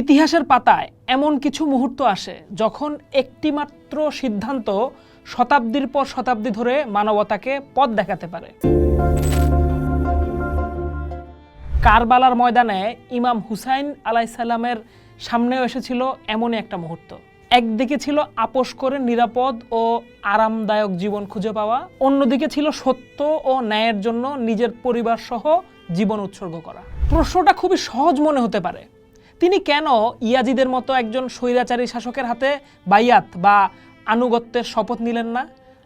ইতিহাসের পাতায় এমন কিছু মুহূর্ত আসে যখন একটিমাত্র সিদ্ধান্ত শতাব্দীর পর শতাব্দী ধরে মানবতাকে পথ দেখাতে পারে। কারবালার ময়দানে ইমাম হুসাইন আলাইসাল্লামের সামনেও এসেছিল এমনই একটা মুহূর্ত। একদিকে ছিল আপোষ করে নিরাপদ ও আরামদায়ক জীবন খুঁজে পাওয়া, অন্যদিকে ছিল সত্য ও ন্যায়ের জন্য নিজের পরিবার সহ জীবন উৎসর্গ করা। প্রশ্নটা খুবই সহজ মনে হতে পারে তিনি কেন ইয়াজিদের মতো একজন স্বৈরাচারী শাসকের হাতে বাইয়াত বা আনুগত্যের শপথ নিলেন না?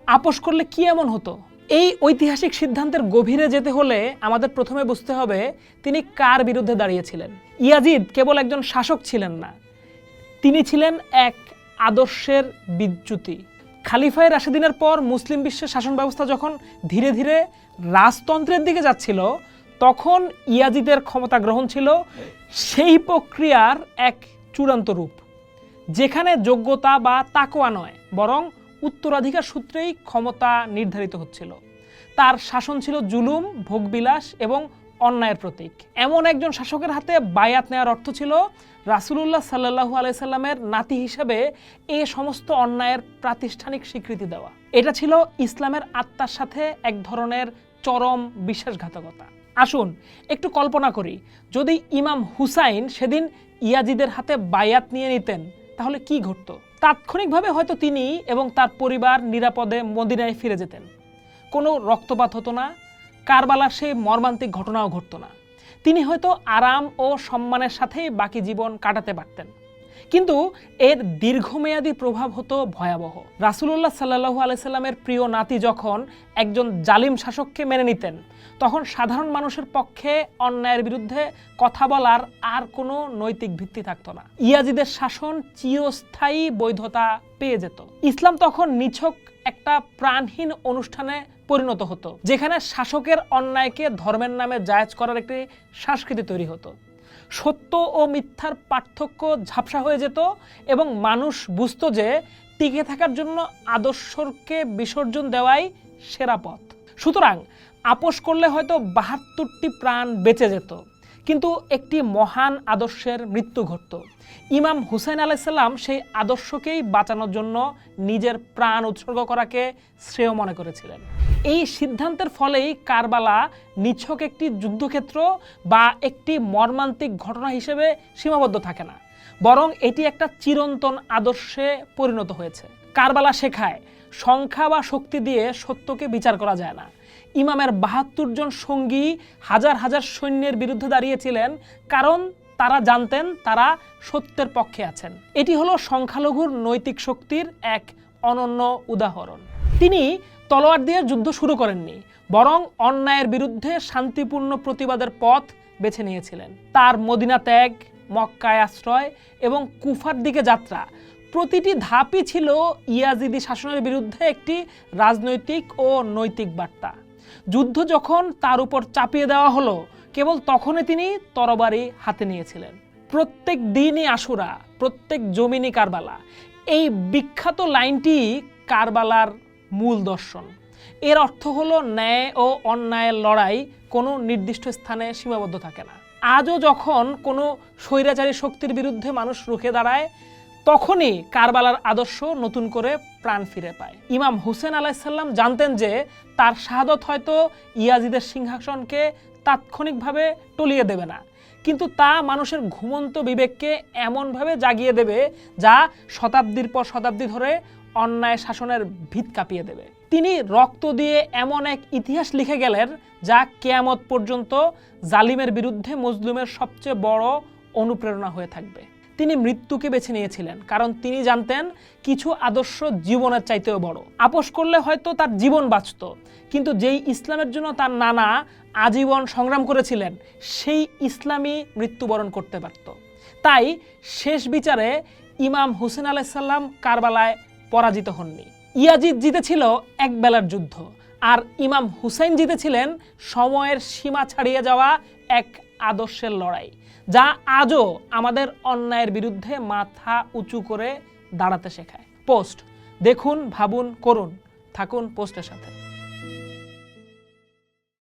আপোষ করলে কি এমন হতো? এই ঐতিহাসিক সিদ্ধান্তের গভীরে যেতে হলে আমাদের প্রথমে বুঝতে হবে তিনি কার বিরুদ্ধে দাঁড়িয়েছিলেন। ইয়াজিদ কেবল একজন শাসক ছিলেন না, তিনি ছিলেন এক আদর্শের বিচ্যুতি। খালিফায় রাশেদিনের পর মুসলিম বিশ্বের শাসন ব্যবস্থা যখন ধীরে ধীরে রাজতন্ত্রের দিকে যাচ্ছিল তখন ইয়াজিদের ক্ষমতা গ্রহণ ছিল, সেই প্রক্রিয়ার এক চূড়ান্ত রূপ, যেখানে যোগ্যতা বা তাকোয়া নয়, বরং উত্তরাধিকার সূত্রেই ক্ষমতা নির্ধারিত হচ্ছিল। তার শাসন ছিল জুলুম, ভোগবিলাস এবং অন্যায়ের প্রতীক। এমন একজন শাসকের হাতে বায়াত নেওয়ার অর্থ ছিল, রাসুলুল্লাহ সাল্লাহু আলাইসাল্লামের নাতি হিসেবে এ সমস্ত অন্যায়ের প্রাতিষ্ঠানিক স্বীকৃতি দেওয়া। এটা ছিল ইসলামের আত্মার সাথে এক ধরনের চরম বিশ্বাসঘাতকতা। আসুন, একটু কল্পনা করি। যদি ইমাম হুসাইন সেদিন ইয়াজিদের হাতে বায়াত নিয়ে নিতেন, তাহলে কি ঘটত? তাৎক্ষণিকভাবে হয়তো তিনি এবং তার পরিবার নিরাপদে মদিনায় ফিরে যেতেন। কোনো রক্তপাত হতো না, কারবালার সেই মর্মান্তিক ঘটনাও ঘটতো না। তিনি হয়তো আরাম ও সম্মানের সাথেই বাকি জীবন কাটাতে পারতেন। কিন্তু এর দীর্ঘমেয়াদী প্রভাব হতো ভয়াবহ। রাসুলুল্লাহ সাল্লাহু আলাইসাল্লামের প্রিয় নাতি যখন একজন জালিম শাসককে মেনে নিতেন, তখন সাধারণ মানুষের পক্ষে অন্যায়ের বিরুদ্ধে কথা বলার আর কোনো নৈতিক ভিত্তি থাকতো না। ইয়াজিদের শাসন চিরস্থায়ী বৈধতা পেয়ে যেত। ইসলাম তখন নিছক একটা প্রাণহীন অনুষ্ঠানে পরিণত হতো, যেখানে শাসকের অন্যায়কে ধর্মের নামে জায়েজ করার একটি সংস্কৃতি তৈরি হতো। সত্য ও মিথ্যার পার্থক্য ঝাপসা হয়ে যেত এবং মানুষ বুঝত যে টিকে থাকার জন্য আদর্শকে বিসর্জন দেওয়াই সেরা পথ। সুতরাং আপোষ করলে হয়তো বাহাত্তরটি প্রাণ বেঁচে যেত। কিন্তু একটি মহান আদর্শের মৃত্যু ঘটত। ইমাম হুসাইন আলাইসাল্লাম সেই আদর্শকেই বাঁচানোর জন্য নিজের প্রাণ উৎসর্গ করাকে শ্রেয় মনে করেছিলেন। এই সিদ্ধান্তের ফলেই কারবালা নিছক একটি যুদ্ধক্ষেত্র বা একটি মর্মান্তিক ঘটনা হিসেবে সীমাবদ্ধ থাকে না, বরং এটি একটা চিরন্তন আদর্শে পরিণত হয়েছে। কারবালা শেখায়, সংখ্যা বা শক্তি দিয়ে সত্যকে বিচার করা যায় না। ইমামের বাহাত্তর জন সঙ্গী হাজার হাজার সৈন্যের বিরুদ্ধে দাঁড়িয়েছিলেন, কারণ তারা জানতেন তারা সত্যের পক্ষে আছেন। এটি হলো সংখ্যালঘুর নৈতিক শক্তির এক অনন্য উদাহরণ। তিনি তলোয়ার দিয়ে যুদ্ধ শুরু করেননি, বরং অন্যায়ের বিরুদ্ধে শান্তিপূর্ণ প্রতিবাদের পথ বেছে নিয়েছিলেন। তার মদিনা ত্যাগ, মক্কায় আশ্রয় এবং কুফার দিকে যাত্রা প্রতিটি ধাপই ছিল ইয়াজিদি শাসনের বিরুদ্ধে একটি রাজনৈতিক ও নৈতিক বার্তা। যুদ্ধ যখন তার উপর চাপিয়ে দেওয়া হলো, কেবল তখনই তিনি তরবারি হাতে নিয়েছিলেন। প্রত্যেক দিনই আশুরা, প্রত্যেক জমিনি কারবালা। এই বিখ্যাত লাইনটি কারবালার মূল দর্শন। এর অর্থ হলো ন্যায় ও অন্যায়ের লড়াই কোনো নির্দিষ্ট স্থানে সীমাবদ্ধ থাকে না। আজও যখন কোনো স্বৈরাচারী শক্তির বিরুদ্ধে মানুষ রুখে দাঁড়ায়, তখনই কারবালার আদর্শ নতুন করে প্রাণ ফিরে পায়। ইমাম হুসেন আলাইসাল্লাম জানতেন যে তার শাহাদত হয়তো ইয়াজিদের সিংহাসনকে তাৎক্ষণিকভাবে টলিয়ে দেবে না। কিন্তু তা মানুষের ঘুমন্ত বিবেককে এমনভাবে জাগিয়ে দেবে যা শতাব্দীর পর শতাব্দী ধরে অন্যায় শাসনের ভিত কাঁপিয়ে দেবে। তিনি রক্ত দিয়ে এমন এক ইতিহাস লিখে গেলেন যা কেয়ামত পর্যন্ত জালিমের বিরুদ্ধে মজলুমের সবচেয়ে বড় অনুপ্রেরণা হয়ে থাকবে। তিনি মৃত্যুকে বেছে নিয়েছিলেন, কারণ তিনি জানতেন কিছু আদর্শ জীবনের চাইতেও বড়। আপোষ করলে হয়তো তার জীবন বাঁচত, কিন্তু যেই ইসলামের জন্য তার নানা আজীবন সংগ্রাম করেছিলেন, সেই ইসলামই মৃত্যুবরণ করতে পারত। তাই শেষ বিচারে ইমাম হুসেন আলাইসাল্লাম কারবালায় পরাজিত হননি। ইয়াজিদ জিতেছিল এক বেলার যুদ্ধ, আর ইমাম হুসাইন জিতেছিলেন সময়ের সীমা ছাড়িয়ে যাওয়া এক আদর্শের লড়াই। যা আজও আমাদের অন্যায়ের বিরুদ্ধে মাথা উঁচু করে দাঁড়াতে শেখায়। পোস্ট, দেখুন, ভাবুন, করুন, থাকুন পোস্টের সাথে।